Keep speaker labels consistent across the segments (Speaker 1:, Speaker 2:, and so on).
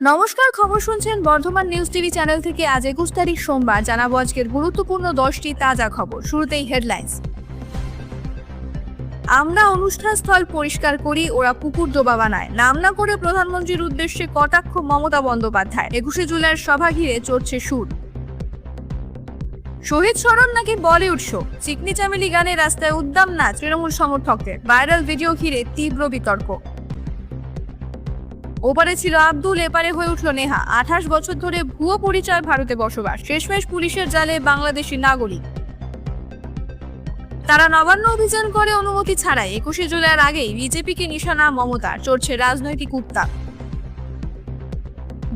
Speaker 1: নমস্কার, খবর শুনছেন বর্ধমান নিউজ টিভি চ্যানেল থেকে আজ একুশ তারিখ সোমবার। জানাব আজকের গুরুত্বপূর্ণ দশটি তাজা খবর। শুরুতেই হেডলাইন্স। আমরা অনুষ্ঠান স্থল পরিষ্কার করি, ওরা পুকুর ডোবা বানায়। নাম না করে প্রধানমন্ত্রীর উদ্দেশ্যে কটাক্ষ মমতা বন্দ্যোপাধ্যায়। একুশে জুলাইয়ের সভা ঘিরে চড়ছে সুর। শহীদ স্মরণ নাকি বলিউড শো? চিকনি চামেলি গানে রাস্তায় উদ্দাম নাচ তৃণমূল সমর্থকদের। ভাইরাল ভিডিও ঘিরে তীব্র বিতর্ক। ওপারে ছিল আব্দুল, এপারে হয়ে উঠল নেহা। আঠাশ বছর ধরে ভুয়ো পরিচয় ভারতে বসবাস। শেষমেশ পুলিশের জালে বাংলাদেশি নাগরিক। তারা নবান্ন অভিযান করে অনুমতি ছাড়াই। একুশে জুলাইয়ের আগেই বিজেপিকে নিশানা মমতা চড়ছে রাজনৈতিক উত্তাপ।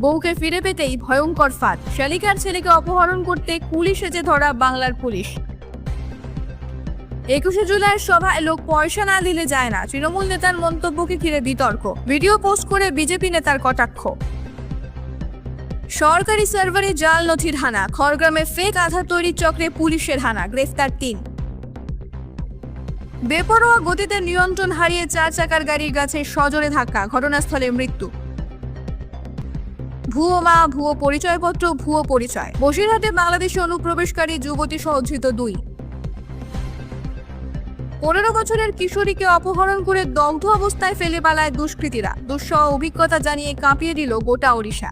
Speaker 1: বউকে ফিরে পেতেই ভয়ঙ্কর ফাঁদ। শালিকার ছেলেকে অপহরণ করতে কুলি সেজে ধরা বাংলার পুলিশ। একুশে জুলাইয়ের সভায় লোক পয়সা না দিলে যায় না। তৃণমূল নেতার মন্তব্যকে ঘিরে বিতর্ক। ভিডিও পোস্ট করে বিজেপি নেতার কটাক্ষ। সরকারি সার্ভারে জাল নথির হানা। খড়গ্রামে ফেক আধার তৈরির চক্রে পুলিশের হানা। গ্রেফতার তিন। বেপরোয়া গতিতে নিয়ন্ত্রণ হারিয়ে চার চাকার গাড়ির কাছে সজোরে ধাক্কা। ঘটনাস্থলে মৃত্যু। ভুয়ো মা, ভুয়ো পরিচয়পত্র, ভুয়ো পরিচয়। বসিরহাটে বাংলাদেশে অনুপ্রবেশকারী যুবতী সহ ধৃত দুই। পনেরো বছরের কিশোরীকে অপহরণ করে দগ্ধ অবস্থায় ফেলে পালায় দুষ্কৃতীরা। দুঃসহ অভিজ্ঞতা জানিয়ে কাঁপিয়ে দিল গোটা ওড়িশা।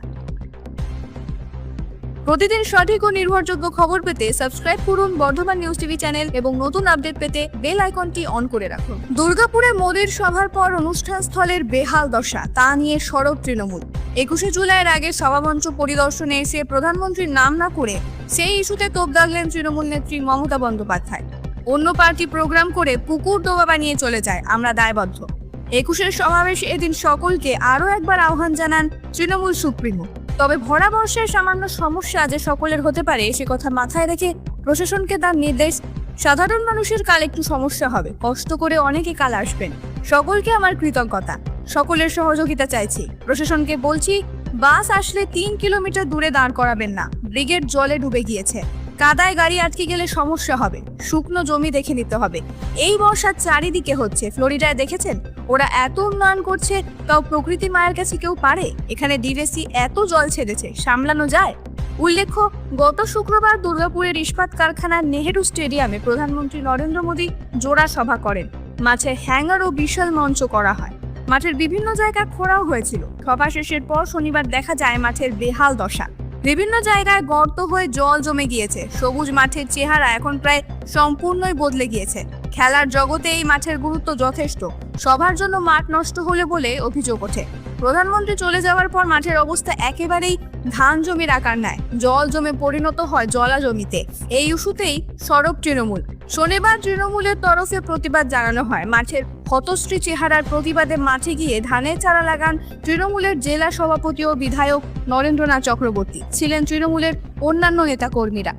Speaker 1: প্রতিদিন সঠিক ও নির্ভরযোগ্য খবর পেতে সাবস্ক্রাইব করুন বর্ধমান নিউজ টিভি চ্যানেল এবং নতুন আপডেট পেতে বেল আইকনটি অন করে রাখুন। দুর্গাপুরে মোদীর সভার পর অনুষ্ঠান স্থলের বেহাল দশা, তা নিয়ে সরব তৃণমূল। একুশে জুলাইয়ের আগে সভামঞ্চ পরিদর্শনে এসে প্রধানমন্ত্রীর নাম না করে সেই ইস্যুতে তোপ দাগলেন তৃণমূল নেত্রী মমতা বন্দ্যোপাধ্যায়। অন্য পার্টি প্রোগ্রাম করে পুকুর ডোবা বানিয়ে চলে যায়। আমরা দায়বদ্ধ। একুশের সমাবেশ এদিন সকলকে আরও একবার আহ্বান জানান তৃণমূল সুপ্রিমো। তবে ভরা বর্ষের সামান্য সমস্যা যে সকলের হতে পারে, সে কথা মাথায় রেখে প্রশাসনকে তার নির্দেশ, সাধারণ মানুষের কাল একটু সমস্যা হবে। কষ্ট করে অনেকে কাল আসবেন। সকলকে আমার কৃতজ্ঞতা। সকলের সহযোগিতা চাইছি। প্রশাসনকে বলছি, বাস আসলে তিন কিলোমিটার দূরে দাঁড় করাবেন না। ব্রিগেড জলে ডুবে গিয়েছে। কাদায় গাড়ি আটকে গেলে সমস্যা হবে। শুকনো জমি দেখে নিতে হবে। এই বর্ষার চারিদিকে হচ্ছে, ফ্লোরিডায় দেখেছেন? ওরা এত উন্নয়ন করছে, তাও প্রকৃতি মায়ের কাছে কেউ পারে? এখানে ডিরেসি এত জল ছেড়েছে, সামলানো যায়? উল্লেখ্য, গত শুক্রবার দুর্গাপুরের ইস্পাত কারখানার নেহেরু স্টেডিয়ামে প্রধানমন্ত্রী নরেন্দ্র মোদী জোড়া সভা করেন। মাঝে হ্যাঙ্গার ও বিশাল মঞ্চ করা হয়। মাঠের বিভিন্ন জায়গা খোঁড়াও হয়েছিল। সভা শেষের পর শনিবার দেখা যায় মাঠের বেহাল দশা। বিভিন্ন জায়গায় গর্ত হয়ে জল জমে গিয়েছে। সবুজ মাঠের চেহারা এখন প্রায় সম্পূর্ণই বদলে গিয়েছে। খেলার জগতে এই মাঠের গুরুত্ব যথেষ্ট। সবার জন্য মাঠ নষ্ট হলে বলে অভিযোগ ওঠে। প্রধানমন্ত্রী চলে যাওয়ার পর মাঠের অবস্থা একেবারেই ধান জমির আকার নেয়। জল জমে পরিণত হয় জলা জমিতে। এই ইস্যুতেই সরব তৃণমূল। শনিবার তৃণমূলের তরফে প্রতিবাদ জানানো হয়। মাঠের হতশ্রী চেহারার প্রতিবাদে মাঠে গিয়ে ধানের চারা লাগান তৃণমূলের জেলা সভাপতি ও বিধায়ক নরেন্দ্রনাথ চক্রবর্তী। ছিলেন তৃণমূলের অন্যান্য নেতাকর্মীরা।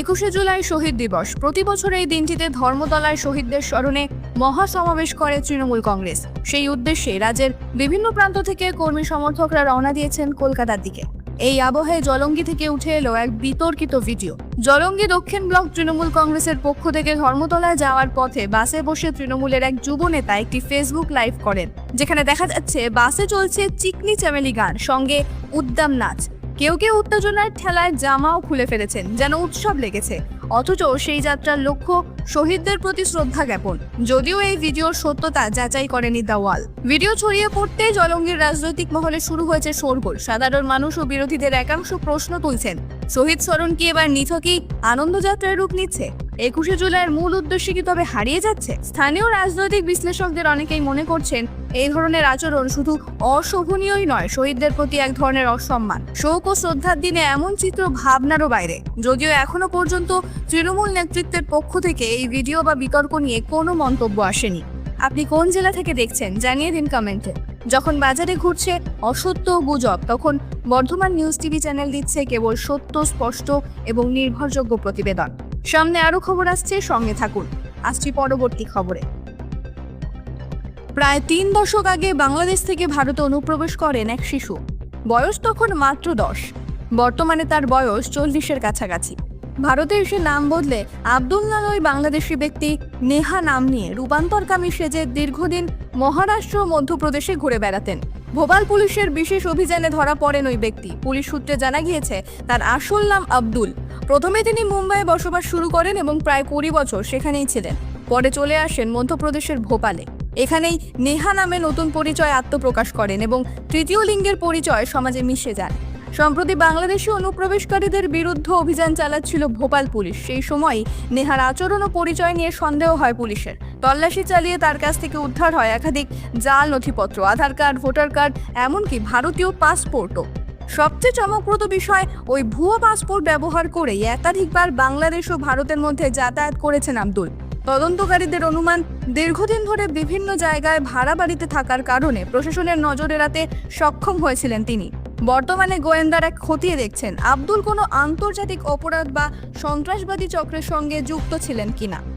Speaker 1: একুশে জুলাই শহীদ দিবস। প্রতি বছর এই দিনটিতে ধর্মতলায় শহীদদের স্মরণে মহাসমাবেশ করে তৃণমূল কংগ্রেস। সেই উদ্দেশ্যে রাজ্যের বিভিন্ন প্রান্ত থেকে কর্মী সমর্থকরা রওনা দিয়েছেন কলকাতার দিকে। এই আবহে জলঙ্গি থেকে উঠে এলো এক বিতর্কিত ভিডিও। জলঙ্গি দক্ষিণ ব্লক তৃণমূল কংগ্রেসের পক্ষ থেকে ধর্মতলায় যাওয়ার পথে বাসে বসে তৃণমূলের এক যুব নেতা একটি ফেসবুক লাইভ করেন, যেখানে দেখা যাচ্ছে বাসে চলছে চিকনি চ্যামেলি গান, সঙ্গে উদ্দাম নাচ। কেউ কেউ উত্তেজনার ঠেলায় জামাও খুলে ফেলেছেন, যেন উৎসব লেগেছে। অথচ সেই যাত্রার লক্ষ্য শহীদদের প্রতি শ্রদ্ধা জ্ঞাপন। যদিও এই ভিডিওর সত্যতা যাচাই করেনি দাওয়াল ভিডিও ছড়িয়ে পড়তে জলঙ্গির রাজনৈতিক মহলে শুরু হয়েছে শোরগোল। সাধারণ মানুষ ও বিরোধীদের একাংশ প্রশ্ন তুলছেন, শহীদ স্মরণ কি এবার নিথকই আনন্দযাত্রার রূপ নিচ্ছে? একুশে জুলাইয়ের মূল উদ্দেশ্য কি তবে হারিয়ে যাচ্ছে? স্থানীয় রাজনৈতিক বিশ্লেষকদের অনেকেই মনে করছেন, এই ধরনের আচরণ শুধু অশোভনীয়ই নয়, শহীদদের প্রতি এক ধরনের অসম্মান। শোক ও শ্রদ্ধার দিনে এমন চিত্র ভাবনারও বাইরে। যদিও এখনও পর্যন্ত তৃণমূল নেতৃত্বের পক্ষ থেকে এই ভিডিও বা বিতর্ক নিয়ে কোনো মন্তব্য আসেনি। আপনি কোন জেলা থেকে দেখছেন, জানিয়ে দিন কমেন্টে। যখন বাজারে ঘুরছে অসত্য গুজব, তখন বর্ধমান নিউজ টিভি চ্যানেল দিচ্ছে কেবল সত্য, স্পষ্ট এবং নির্ভরযোগ্য প্রতিবেদন। সামনে আরও খবর আসছে, সঙ্গে থাকুন। আসছি পরবর্তী খবরে। প্রায় তিন দশক আগে বাংলাদেশ থেকে ভারতে অনুপ্রবেশ করেন এক শিশু। বয়স তখন মাত্র দশ। বর্তমানে তার বয়স চল্লিশের কাছাকাছি। ভারতে এসে নাম বদলে আবদুল্লাহ ওই বাংলাদেশি ব্যক্তি নেহা নাম নিয়ে রূপান্তরকামী সেজে দীর্ঘদিন মহারাষ্ট্র মধ্যপ্রদেশে ঘুরে বেড়াতেন। ভোপাল পুলিশের বিশেষ অভিযানে ধরা পড়েন ওই ব্যক্তি। পুলিশ সূত্রে জানা গিয়েছে, তার আসল নাম আব্দুল। প্রথমে তিনি মুম্বাইয়ে বসবাস শুরু করেন এবং প্রায় কুড়ি বছর সেখানেই ছিলেন। পরে চলে আসেন মধ্যপ্রদেশের ভোপালে। এখানেই নেহা নামে নতুন পরিচয় আত্মপ্রকাশ করেন এবং তৃতীয় লিঙ্গের পরিচয় সমাজে মিশে যান। সম্প্রতি বাংলাদেশি অনুপ্রবেশকারীদের বিরুদ্ধে অভিযান চালাচ্ছিল ভোপাল পুলিশ। সেই সময় নেহার আচরণ ও পরিচয় নিয়ে সন্দেহ হয় পুলিশের। তল্লাশি চালিয়ে তার কাছ থেকে উদ্ধার হয় একাধিক জাল নথিপত্র, আধার কার্ড, ভোটার কার্ড, এমনকি ভারতীয় পাসপোর্টও। সবচেয়ে চমকপ্রদ বিষয়, ওই ভুয়ো পাসপোর্ট ব্যবহার করেই একাধিকবার বাংলাদেশ ও ভারতের মধ্যে যাতায়াত করেছেন আব্দুল। তদন্তকারীদের অনুমান, দীর্ঘদিন ধরে বিভিন্ন জায়গায় ভাড়া বাড়িতে থাকার কারণে প্রশাসনের নজর এড়াতে সক্ষম হয়েছিলেন তিনি। বর্তমানে গোয়েন্দারা খতিয়ে দেখছেন আব্দুল কোনো আন্তর্জাতিক অপরাধ বা সন্ত্রাসবাদী চক্রের সঙ্গে যুক্ত ছিলেন কিনা।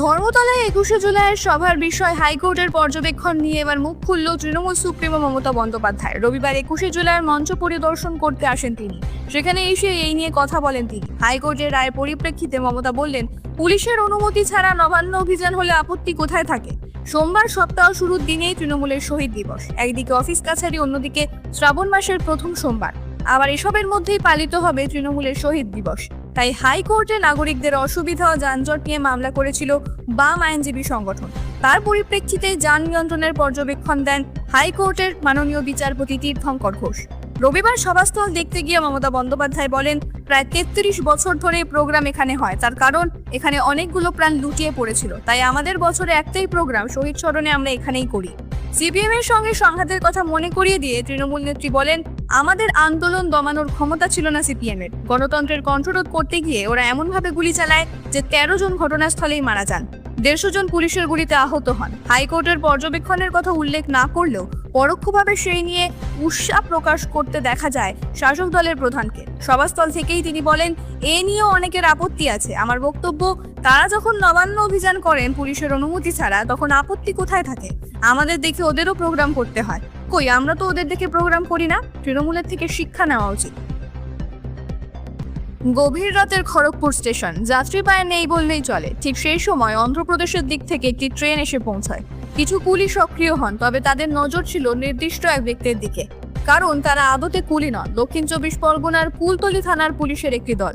Speaker 1: ধর্মতলায় একুশে জুলাইয়ের সভার বিষয় হাইকোর্টের পর্যবেক্ষণ নিয়ে এবার মুখ খুলল তৃণমূল সুপ্রিমো মমতা বন্দ্যোপাধ্যায়। রবিবার একুশে জুলাইয়ের মঞ্চ পরিদর্শন করতে আসেন তিনি। সেখানে এসে এই নিয়ে কথা বলেন তিনি। হাইকোর্টের রায়ের পরিপ্রেক্ষিতে মমতা বললেন, পুলিশের অনুমতি ছাড়া নবান্ন অভিযান হলে আপত্তি কোথায় থাকে? সোমবার সপ্তাহ শুরুর দিনেই তৃণমূলের শহীদ দিবস। একদিকে অফিস কাছারি, অন্যদিকে শ্রাবণ মাসের প্রথম সোমবার। আবার এসবের মধ্যেই পালিত হবে তৃণমূলের শহীদ দিবস। তাই হাইকোর্টে নাগরিকদের অসুবিধা ও যানজট নিয়ে মামলা করেছিল বাম আইনজীবী সংগঠন। তার পরিপ্রেক্ষিতে যান নিয়ন্ত্রণের পর্যবেক্ষণ দেন হাইকোর্টের মাননীয় বিচারপতি তীর্থঙ্কর ঘোষ। রবিবার সভাস্থল দেখতে গিয়ে মমতা বন্দ্যোপাধ্যায় বলেন, প্রায় তেত্রিশ বছর ধরে প্রোগ্রাম এখানে হয়। তার কারণ, এখানে অনেকগুলো প্রাণ লুটিয়ে পড়েছিল। তাই আমাদের বছরে একটাই প্রোগ্রাম, শহীদ স্মরণে আমরা এখানেই করি। সিপিএম এর সঙ্গে সংঘাতের কথা মনে করিয়ে দিয়ে তৃণমূল নেত্রী বলেন আমাদের আন্দোলন দমানোর ক্ষমতা ছিল না সিপিএম এর গণতন্ত্রের কণ্ঠরোধ করতে গিয়ে ওরা এমনভাবে গুলি চালায় যে তেরো জন ঘটনাস্থলেই মারা যান। দেড়শো জন পুলিশের গুলিতে আহত হন। হাইকোর্টের পর্যবেক্ষণের কথা উল্লেখ না করলেও পরোক্ষভাবে সেই নিয়ে উৎসাহ প্রকাশ করতে দেখা যায় শাসক দলের প্রধানকে। সভাস্থল থেকেই তিনি বলেন, এ নিয়েও অনেকের আপত্তি আছে। আমার বক্তব্য, তারা যখন নবান্ন অভিযান করেন পুলিশের অনুমতি ছাড়া, তখন আপত্তি কোথায় থাকে? আমাদের দেখে ওদেরও প্রোগ্রাম করতে হয়। কই, আমরা তো ওদের দেখে প্রোগ্রাম করি না। তৃণমূলের থেকে শিক্ষা নেওয়া উচিত। গভীর রাতের খড়গপুর স্টেশন, যাত্রী পায়ে নেই বললেই চলে। ঠিক সেই সময় অন্ধ্রপ্রদেশের দিক থেকে একটি ট্রেন এসে পৌঁছায়। কিছু কুলি সক্রিয় হন, তবে তাদের নজর ছিল নির্দিষ্ট এক ব্যক্তির দিকে। কারণ তারা আদতে কুলি নন। দক্ষিণ চব্বিশ পরগনার কুলতলি থানার পুলিশের একটি দল।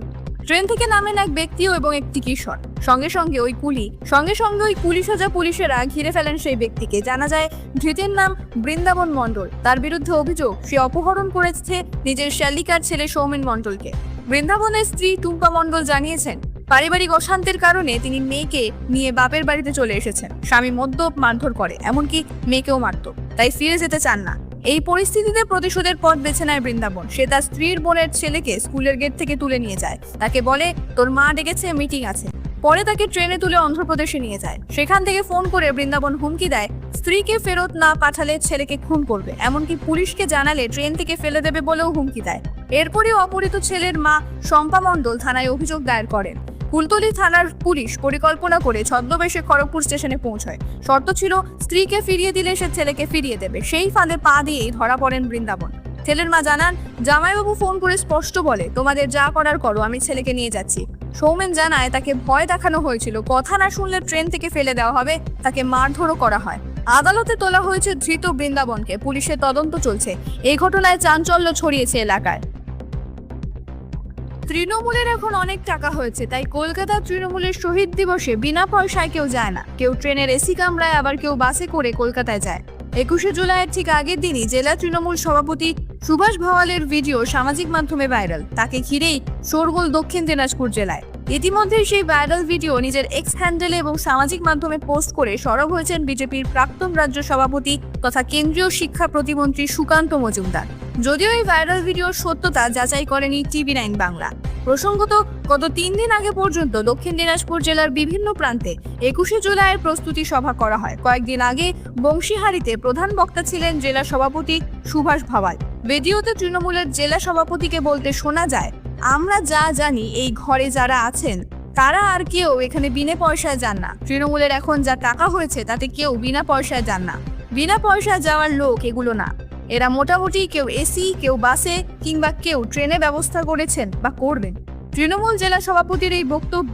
Speaker 1: ট্রেন থেকে নামেন এক ব্যক্তিও এবং একটি কিশোর সঙ্গে সঙ্গে ওই কুলি, সঙ্গে সঙ্গে ওই কুলি হাজা পুলিশেরা ঘিরে ফেলেন সেই ব্যক্তিকে। জানা যায়, ধৃতের নাম বৃন্দাবন মণ্ডল। তার বিরুদ্ধে অভিযোগ, সে অপহরণ করেছে নিজের শ্যালিকার ছেলে সৌমেন মণ্ডলকে। বৃন্দাবনের স্ত্রী টুম্পা মণ্ডল জানিয়েছেন, পারিবারিক অশান্তির কারণে তিনি মেয়েকে নিয়ে বাপের বাড়িতে চলে এসেছেন। স্বামী মদ্যপ, মারধর করে, এমনকি মেয়েকেও মারত। তাই ফিরে যেতে চান না। এই পরিস্থিতিতে প্রতিশোধের পথ বেছে নেয় বৃন্দাবন। সে তার স্ত্রীর বোনের ছেলেকে স্কুলের গেট থেকে তুলে নিয়ে যায়। তাকে বলে, তোর মা ডেকেছে, মিটিং আছে। পরে তাকে ট্রেনে তুলে অন্ধ্রপ্রদেশে নিয়ে যায়। সেখান থেকে ফোন করে বৃন্দাবন হুমকি দেয়, স্ত্রীকে ফেরত না পাঠালে ছেলেকে খুন করবে। এমনকি পুলিশকে জানালে ট্রেন থেকে ফেলে দেবে বলেও হুমকি দেয়। এরপরই অপহৃত ছেলের মা শম্পা মণ্ডল থানায় অভিযোগ দায়ের করেন। কুলতলি থানার পুলিশ পরিকল্পনা করে ছদ্মবেশে খড়গপুর স্টেশনে পৌঁছয়। শর্ত ছিল, স্ত্রীকে ফিরিয়ে দিলে সে ছেলেকে ফিরিয়ে দেবে। সেই ফাঁদে পা দিয়েই ধরা পড়েন বৃন্দাবন। ছেলের মা জানান, জামাইবাবু ফোন করে স্পষ্ট বলে, তোমাদের যা করার করো, আমি ছেলেকে নিয়ে যাচ্ছি। সৌমেন জানায়, তাকে ভয় দেখানো হয়েছিল। কথা না শুনলে ট্রেন থেকে ফেলে দেওয়া হবে, তাকে মারধরও করা হয়। আদালতে তোলা হয়েছে ধৃত বৃন্দাবনকে। পুলিশের তদন্ত চলছে। এই ঘটনায় চাঞ্চল্য ছড়িয়েছে এলাকায়। তৃণমূলের এখন অনেক টাকা হয়েছে, তাই কলকাতা তৃণমূলের শহীদ দিবসে বিনা পয়সায় কেউ যায় না। কেউ ট্রেনের এসি কামরায়, আবার কেউ বাসে করে কলকাতায় যায়। একুশে জুলাইয়ের ঠিক আগের দিনই জেলা তৃণমূল সভাপতি সুভাষ ভাওয়ালের ভিডিও সামাজিক মাধ্যমে ভাইরাল। তাকে ঘিরেই শোরগোল দক্ষিণ দিনাজপুর জেলায়। ইতিমধ্যে সেই ভাইরাল ভিডিও নিজের এক্স হ্যান্ডেলে এবং সামাজিক মাধ্যমে পোস্ট করে সরব হয়েছেন বিজেপির প্রাক্তন রাজ্য সভাপতি তথা কেন্দ্রীয় শিক্ষা প্রতিমন্ত্রী সুকান্ত মজুমদার। যদিও এই ভাইরাল ভিডিওর সত্যতা যাচাই করেনি টিভি নাইন বাংলা। প্রসঙ্গত, গত তিন দিন আগে পর্যন্ত দক্ষিণ দিনাজপুর জেলার বিভিন্ন প্রান্তে একুশে জুলাইয়ের প্রস্তুতি সভা করা হয়। কয়েকদিন আগে বংশীহারিতে প্রধান বক্তা ছিলেন জেলা সভাপতি সুভাষ ভাওয়াল। ভিডিওতে তৃণমূলের জেলা সভাপতিকে বলতে শোনা যায় আমরা যা জানি, এই ঘরে যারা আছেন, তারা আর কেউ এখানে বিনা পয়সায় যান না। তৃণমূলের এখন যা টাকা হয়েছে, তাতে কেউ বিনা পয়সায় যান না। বিনা পয়সায় যাওয়ার লোক এগুলো না। এরা মোটামুটি কেউ এসি, কেউ বাসে কিংবা কেউ ট্রেনে ব্যবস্থা করেছেন বা করবেন। তৃণমূল জেলা সভাপতির এই বক্তব্য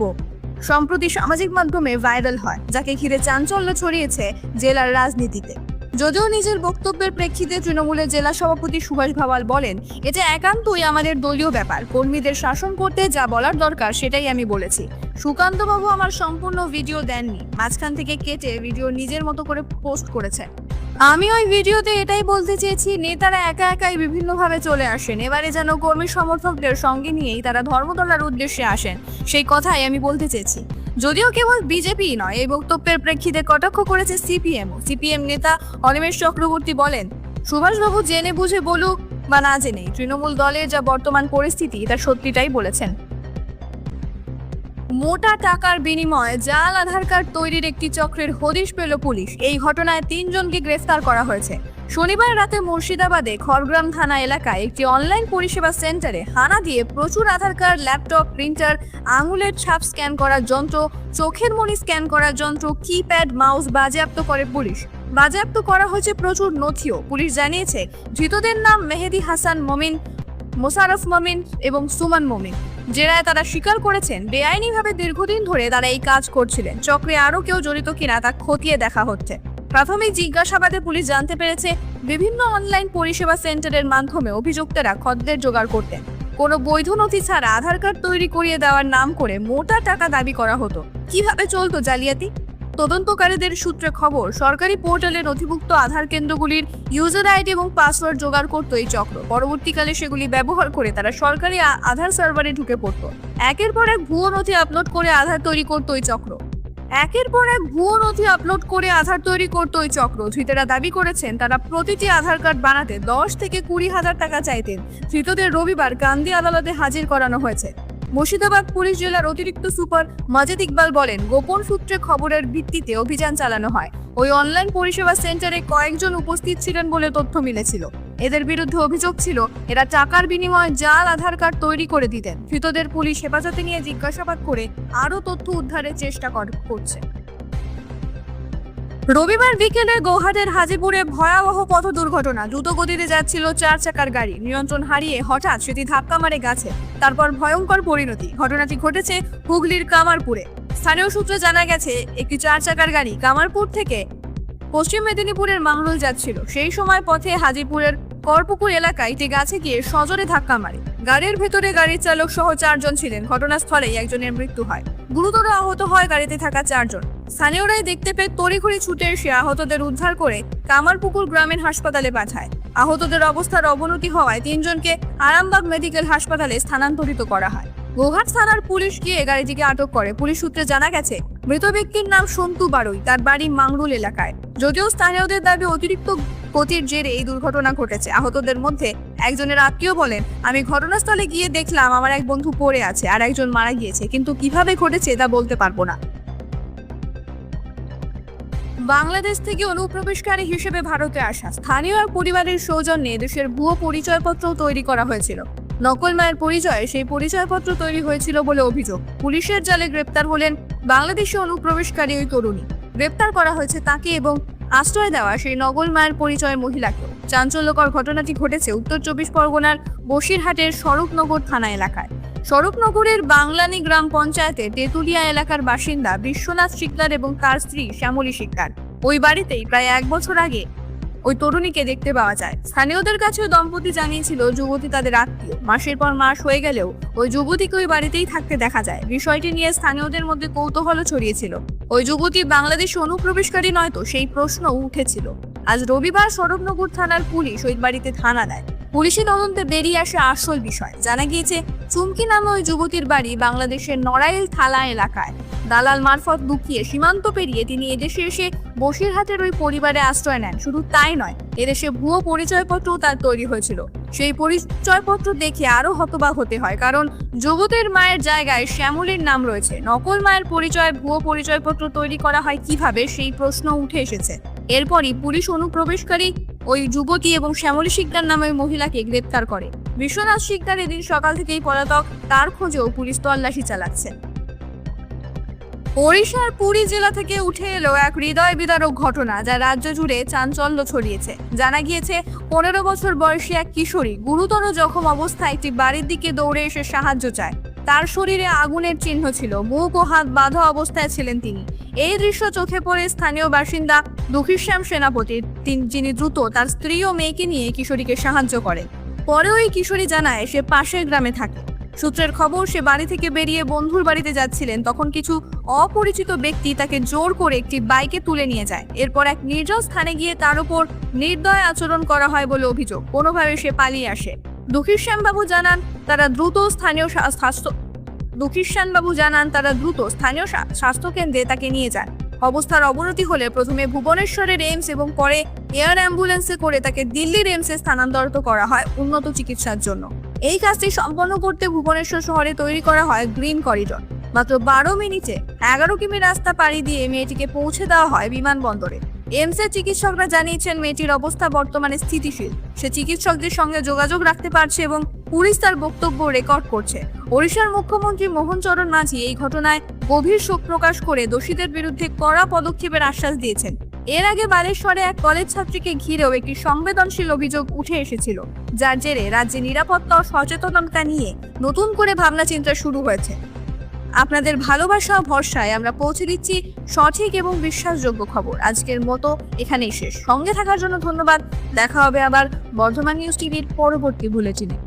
Speaker 1: সম্প্রতি সামাজিক মাধ্যমে ভাইরাল হয়, যাকে ঘিরে চাঞ্চল্য ছড়িয়েছে জেলার রাজনীতিতে। যদিও নিজের বক্তব্যের প্রেক্ষিতে তৃণমূলের জেলা সভাপতি সুভাষ ভাওয়াল বলেন এটা একান্তই আমাদের দলীয় ব্যাপার, কর্মীদের শাসন করতে যা বলার দরকার, সেটাই আমি বলেছি। সুকান্তবাবু আমার সম্পূর্ণ ভিডিও দেননি, মাঝখান থেকে কেটে ভিডিও নিজের মতো করে পোস্ট করেছেন। আমি ওই ভিডিওতে এটাই বলতে চেয়েছি, নেতারা একা একাই বিভিন্নভাবে চলে আসেন, এবারে যেন কর্মী সমর্থকদের সঙ্গে নিয়েই তারা ধর্মতলার উদ্দেশ্যে আসেন, সেই কথাই আমি বলতে চেয়েছি। যদিও কেবল বিজেপি নয়, এই বক্তব্যের প্রেক্ষিতে কটাক্ষ করেছে সিপিএম। সিপিএম নেতা অনিমেষ চক্রবর্তী বলেন, সুভাষবাবু জেনে বুঝে বলুক বা না জেনে তৃণমূল দলের যা বর্তমান পরিস্থিতি তার সত্যিটাই বলেছেন। মোটা টাকার বিনিময়ে জাল আধার কার্ড তৈরির একটি চক্রের হদিশ পেল পুলিশ। এই ঘটনায় তিনজনকে গ্রেফতার করা হয়েছে। শনিবার রাতে মুর্শিদাবাদে খড়গ্রাম থানা এলাকায় একটি অনলাইন পরিষেবা সেন্টারে হানা দিয়ে প্রচুর আধার কার্ড, ল্যাপটপ, প্রিন্টার, আঙুলের ছাপ স্ক্যান করার যন্ত্র, চোখের মনি স্ক্যান করার যন্ত্র, কিপ্যাড, মাউস বাজেয়াপ্ত করে পুলিশ। বাজেয়াপ্ত করা হয়েছে প্রচুর নথিও। পুলিশ জানিয়েছে, ধৃতদের নাম মেহেদি হাসান মমিন মোশারফ মমিন এবং সুমান মমিন। জেরায় তারা স্বীকার করেছেন, বেআইনিভাবে দীর্ঘদিন ধরে তারা এই কাজ করছিলেন। চক্রে আরও কেউ জড়িত কিনা তা খতিয়ে দেখা হচ্ছে। প্রাথমিক জিজ্ঞাসাবাদে পুলিশ জানতে পেরেছে, বিভিন্ন অনলাইন পরিষেবা সেন্টারের মাধ্যমে অভিযুক্তরা খদ্দের জোগাড় করতেন। কোনো বৈধ নথি ছাড়া আধার কার্ড তৈরি করিয়ে দেওয়ার নাম করে মোটা টাকা দাবি করা হতো। কীভাবে চলতো জালিয়াতি? তদন্তকারীদের সূত্রে খবর, সরকারি পোর্টালে নথিভুক্ত আধার কেন্দ্রগুলির ইউজার আইডি এবং পাসওয়ার্ড জোগাড় করতো এই চক্র। পরবর্তীকালে সেগুলি ব্যবহার করে তারা সরকারি আধার সার্ভারে ঢুকে পড়ত। একের পর এক ভুয়ো নথি আপলোড করে আধার তৈরি করতো এই চক্র। একের পর এক ভুয়ো নথি আপলোড করে আধার তৈরি করতো ওই চক্র। ধৃতেরা দাবি করেছেন, তারা প্রতিটি আধার কার্ড বানাতে দশ থেকে কুড়ি হাজার টাকা চাইতেন। ধৃতদের রবিবার কান্দি আদালতে হাজির করানো হয়েছে। মুর্শিদাবাদ পুলিশ জেলার অতিরিক্ত সুপার মাজেদ ইকবাল বলেন, গোপন সূত্রে খবরের ভিত্তিতে অভিযান চালানো হয়। ওই অনলাইন পরিষেবা সেন্টারে কয়েকজন উপস্থিত ছিলেন বলে তথ্য মিলেছিল। এদের বিরুদ্ধে অভিযোগ ছিল, এরা টাকার বিনিময়ে জাল, আধার কার্ড তৈরি করে দিতেন। ধৃতদের পুলিশ হেফাজতে নিয়ে জিজ্ঞাসাবাদ করে আরও তথ্য উদ্ধারের চেষ্টা কর- করছে। রবিবার বিকেলে গৌহাটের হাজিপুরে ভয়াবহ পথ দুর্ঘটনা। দ্রুত গতিতে যাচ্ছিল চার চাকার গাড়ি। নিয়ন্ত্রণ হারিয়ে হঠাৎ সেটি ধাক্কা মারে গাছে। তারপর ভয়ঙ্কর পরিণতি। ঘটনাটি ঘটেছে হুগলির কামারপুরে। স্থানীয় সূত্রে জানা গেছে, একটি চার চাকার গাড়ি কামারপুর থেকে পশ্চিম মেদিনীপুরের মাংরুল যাচ্ছিল। সেই সময় পথে হাজিপুরের করপুকুর এলাকায় একটি গাছে গিয়ে সজোরে ধাক্কা মারে। গাড়ির ভেতরে গাড়ির চালক সহ চারজন ছিলেন। ঘটনাস্থলেই একজনের মৃত্যু হয়। গুরুতর আহত হয় গাড়িতে থাকা চারজন। স্থানীয়রাই দেখতে পেয়ে তড়িঘড়ি ছুটে এসে আহতদের উদ্ধার করে কামারপুকুর গ্রামের হাসপাতালে পাঠায়। আহতদের অবস্থার অবনতি হওয়ায় তিনজনকে আরামবাগ মেডিকেল হাসপাতালে স্থানান্তরিত করা হয়। গোহাট থানার পুলিশ গিয়ে গাড়িটিকে আটক করে। পুলিশ সূত্রে জানা গেছে, মৃত ব্যক্তির নাম সন্তু বারুই, তার বাড়ি মাংরুল এলাকায়। যদিও স্থানীয়দের দাবি অতিরিক্ত গতির জেরে এই দুর্ঘটনা ঘটেছে। আহতদের মধ্যে একজনের আত্মীয় বলেন, আমি ঘটনাস্থলে গিয়ে দেখলাম আমার এক বন্ধু পড়ে আছে আর একজন মারা গিয়েছে, কিন্তু কীভাবে ঘটেছে তা বলতে পারব না। বাংলাদেশ থেকে অনুপ্রবেশকারী হিসেবে ভারতে আসা স্থানীয় এক পরিবারের সৌজন্যে দেশের ভুয়ো পরিচয়পত্র তৈরি করা হয়েছিল। নকল মায়ের পরিচয়ে সেই পরিচয়পত্র তৈরি হয়েছিল বলে অভিযোগ। পুলিশের জালে গ্রেপ্তার হলেন বাংলাদেশে অনুপ্রবেশকারী ওই তরুণী। গ্রেপ্তার করা হয়েছে তাকে এবং আশ্রয় দেওয়া সেই নগল মায়ের পরিচয় মহিলাকেও। চাঞ্চল্যকর ঘটনাটি ঘটেছে উত্তর চব্বিশ পরগনার বসিরহাটের স্বরূপনগর থানা এলাকায়। স্বরূপনগরের বাংলানি গ্রাম পঞ্চায়েতে তেঁতুলিয়া এলাকার বাসিন্দা বিশ্বনাথ শিকদার এবং তার স্ত্রী শ্যামলী শিকদার। ওই বাড়িতেই প্রায় এক বছর আগে ওই তরুণীকে দেখতে পাওয়া যায়। স্থানীয়দের কাছেও দম্পতি জানিয়েছিল, যুবতী তাদের আত্মীয়। মাসের পর মাস হয়ে গেলেও ওই যুবতীকে ওই বাড়িতেই থাকতে দেখা যায়। বিষয়টি নিয়ে স্থানীয়দের মধ্যে কৌতূহলও ছড়িয়েছিল। ওই যুবতী বাংলাদেশে অনুপ্রবেশকারী নয়তো সেই প্রশ্ন উঠেছিল। আজ রবিবার সরবনগর থানার পুলিশ ওই বাড়িতে থানা দেয়। পুলিশি তদন্তে বেরিয়ে আসে আসল বিষয়। জানা গিয়েছে, চুমকি নামে ওই যুবতীর বাড়ি বাংলাদেশের নড়াইল থালা এলাকায়। দালাল মারফত লুকিয়ে সীমান্ত পেরিয়ে তিনি এদেশে এসে বসিরহাটের ওই পরিবারে আশ্রয় নেন। শুধু তাই নয়, এদেশে ভুয়ো পরিচয়পত্রও তার তৈরি হয়েছিল। সেই পরিচয়পত্র দেখে আরও হতবাক হতে হয়, কারণ যুবতীর মায়ের জায়গায় শ্যামলীর নাম রয়েছে। নকল মায়ের পরিচয়, ভুয়ো পরিচয়পত্র তৈরি করা হয় কীভাবে, সেই প্রশ্ন উঠে এসেছে। এরপরই পুলিশ অনুপ্রবেশকারী ওই যুবতী এবং শ্যামলী শিকদার নামে মহিলাকে গ্রেপ্তার করে। বিশ্বনাথ শিকদার এদিন সকাল থেকেই পলাতক, তার খোঁজেও পুলিশ তল্লাশি চালাচ্ছে। ওড়িশার পুরী জেলা থেকে উঠে এলো এক হৃদয় বিদারক ঘটনা যা রাজ্য জুড়ে চাঞ্চল্য ছড়িয়েছে। জানা গিয়েছে, পনেরো বছর বয়সী এক কিশোরী গুরুতর জখম অবস্থায় একটি বাড়ির দিকে দৌড়ে এসে সাহায্য চায়। তার শরীরে আগুনের চিহ্ন ছিল। মুখ ও হাত বাঁধা অবস্থায় ছিলেন তিনি। এই দৃশ্য চোখে পড়ে স্থানীয় বাসিন্দা দুঃখীশ্যাম সেনাপতির, তিন- যিনি দ্রুত তার স্ত্রী ও মেয়েকে নিয়ে কিশোরীকে সাহায্য করেন। পরে ওই কিশোরী জানায়, সে পাশের গ্রামে থাকে। সূত্রের খবর, সে বাড়ি থেকে বেরিয়ে বন্ধুর বাড়িতে যাচ্ছিলেন। তখন কিছু অপরিচিত ব্যক্তি তাকে জোর করে একটি বাইকে তুলে নিয়ে যায়। এরপর এক নির্জন স্থানে গিয়ে তার উপর নির্দয় আচরণ করা হয় বলে অভিযোগ। কোনোভাবে সে পালিয়ে আসে। দুঃখীশ্যামবাবু জানান তারা দ্রুত স্থানীয় স্বাস্থ্য দুঃখীশ্যামবাবু জানান, তারা দ্রুত স্থানীয় স্বা- স্বাস্থ্যকেন্দ্রে তাকে নিয়ে যান। অবস্থার অবনতি হলে প্রথমে ভুবনেশ্বরের এইমস এবং পরে এয়ার অ্যাম্বুলেন্সে করে তাকে দিল্লির এইমসে স্থানান্তরিত করা হয় উন্নত চিকিৎসার জন্য। এই কাজটি সম্পন্ন করতে ভুবনেশ্বর শহরে তৈরি করা হয় গ্রিন করিডর। মাত্র বারো মিনিটে এগারো কিমি রাস্তা পাড়ি দিয়ে মেয়েটিকে পৌঁছে দেওয়া হয় বিমানবন্দরে। এমসের চিকিৎসকরা জানিয়েছেন, মেয়েটির অবস্থা বর্তমানে স্থিতিশীল। সে চিকিৎসকদের সঙ্গে যোগাযোগ রাখতে পারছে এবং পুলিশ তার বক্তব্য রেকর্ড করছে। ওড়িশার মুখ্যমন্ত্রী মোহন চরণ মাঝি এই ঘটনায় গভীর শোক প্রকাশ করে দোষীদের বিরুদ্ধে কড়া পদক্ষেপের আশ্বাস দিয়েছেন। এর আগে বালেশ্বরে এক কলেজ ছাত্রীকে ঘিরেও একটি সংবেদনশীল অভিযোগ উঠে এসেছিল, যার জেরে রাজ্যে নিরাপত্তা ও সচেতনতা নিয়ে নতুন করে ভাবনা চিন্তা শুরু হয়েছে। আপনাদের ভালোবাসা ভরসায় আমরা পৌঁছে দিচ্ছি সঠিক এবং বিশ্বাসযোগ্য খবর। আজকের মতো এখানেই শেষ। সঙ্গে থাকার জন্য ধন্যবাদ। দেখা হবে আবার বর্ধমান নিউজ টিভির পরবর্তী বুলেটিনে।